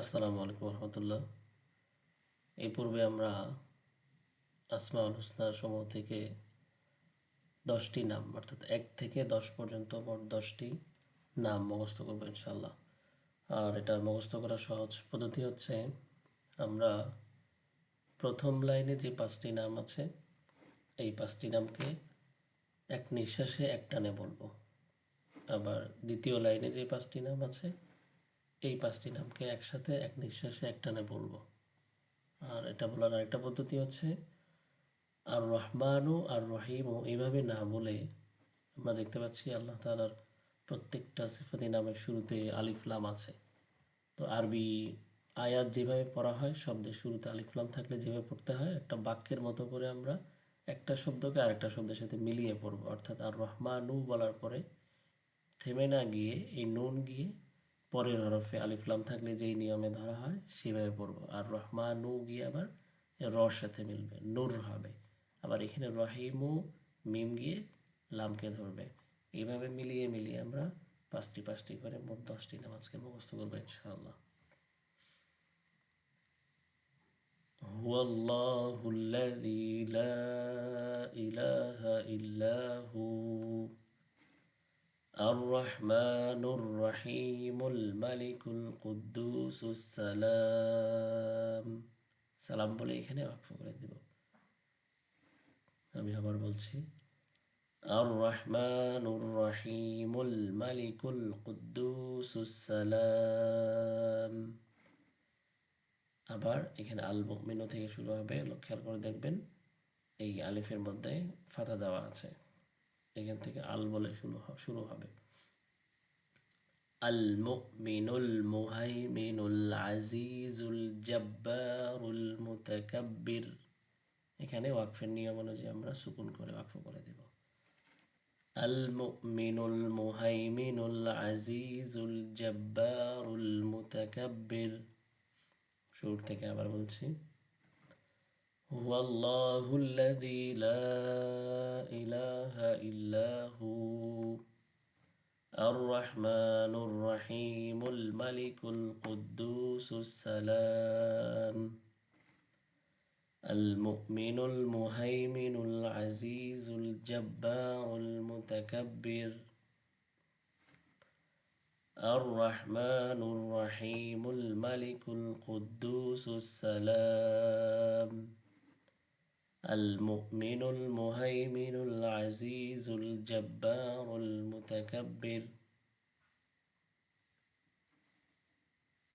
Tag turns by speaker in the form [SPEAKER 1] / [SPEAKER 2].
[SPEAKER 1] আসসালামু আলাইকুম রহমতুল্লাহ। এই পূর্বে আমরা আসমাউল হুসনার সমূহ থেকে দশটি নাম, অর্থাৎ এক থেকে দশ পর্যন্ত মোট দশটি নাম মুখস্থ করব ইনশাল্লাহ আর এটা মুখস্থ করার সহজ পদ্ধতি হচ্ছে, আমরা প্রথম লাইনে যে পাঁচটি নাম আছে, এই পাঁচটি নামকে এক নিঃশ্বাসে এক টানে বলব। আবার দ্বিতীয় লাইনে যে পাঁচটি নাম আছে এই পাঁচটি নামকে একসাথে, এক নিঃশ্বাসে একটানে বলব। আর এটা বলার আরেকটা পদ্ধতি হচ্ছে আর রহমানু আর রহিমও এইভাবে না বলে আমরা দেখতে পাচ্ছি আল্লাহ তালার প্রত্যেকটা সিফাতি নামের শুরুতে আলিফলাম আছে। তো আরবি আয়াত যেভাবে পড়া হয়, শব্দের শুরুতে আলিফলাম থাকলে যেভাবে পড়তে হয়, একটা বাক্যের মতো করে আমরা একটা শব্দকে আরেকটা শব্দের সাথে মিলিয়ে পড়ব। অর্থাৎ আর রহমানু বলার পরে থেমে না গিয়ে, এই নুন গিয়ে পরের হরফে আলিফলাম থাকলে যেই নিয়মে ধরা হয় সেভাবে পড়বো আর রহমানু গিয়ে আবার রর সাথে মিলবে নূর হবে আবার এখানে রহিমু মিম গিয়ে লামকে ধরবে এইভাবে মিলিয়ে মিলিয়ে আমরা পাঁচটি পাঁচটি করে মোট দশটি নামাজকে মুখস্থ করবো ইনশাআল্লাহ هو الله الذي لا إله إلا هو الرحمن الرحيم الملك القدوس السلام সালাম বলে এখানে ওয়াকফ করে দিব আমি আবার বলছি আর রহমানুর রহিমুল মালিকুল কুদ্দুসুস সালাম আবার এখানে আল মুমিনু থেকে শুরু হবে খেয়াল করে দেখবেন এই আলিফের মধ্যে ফাতা দেওয়া আছে এখান থেকে আল বলে শুরু হ- শুরু হবে আল মুমিনুল মুহাইমিনুল আজিজুল জব্বারুল মুতাকাব্বির এখানে ওয়াকফের নিয়ম অনুযায়ী আমরা সুকুন করে ওয়াকফ করে দেব আল মুমিনুল মুহাইমিনুল আজিজুল জব্বারুল মুতাকাব্বির শুরু থেকে আবার বলছি هو الله الذي لا إله إلا هو الرحمن الرحيم الملك القدوس السلام المؤمن المهيمن العزيز الجبار المتكبر الرحمن الرحيم الملك القدوس السلام المؤمن المهيمن العزيز الجبار like a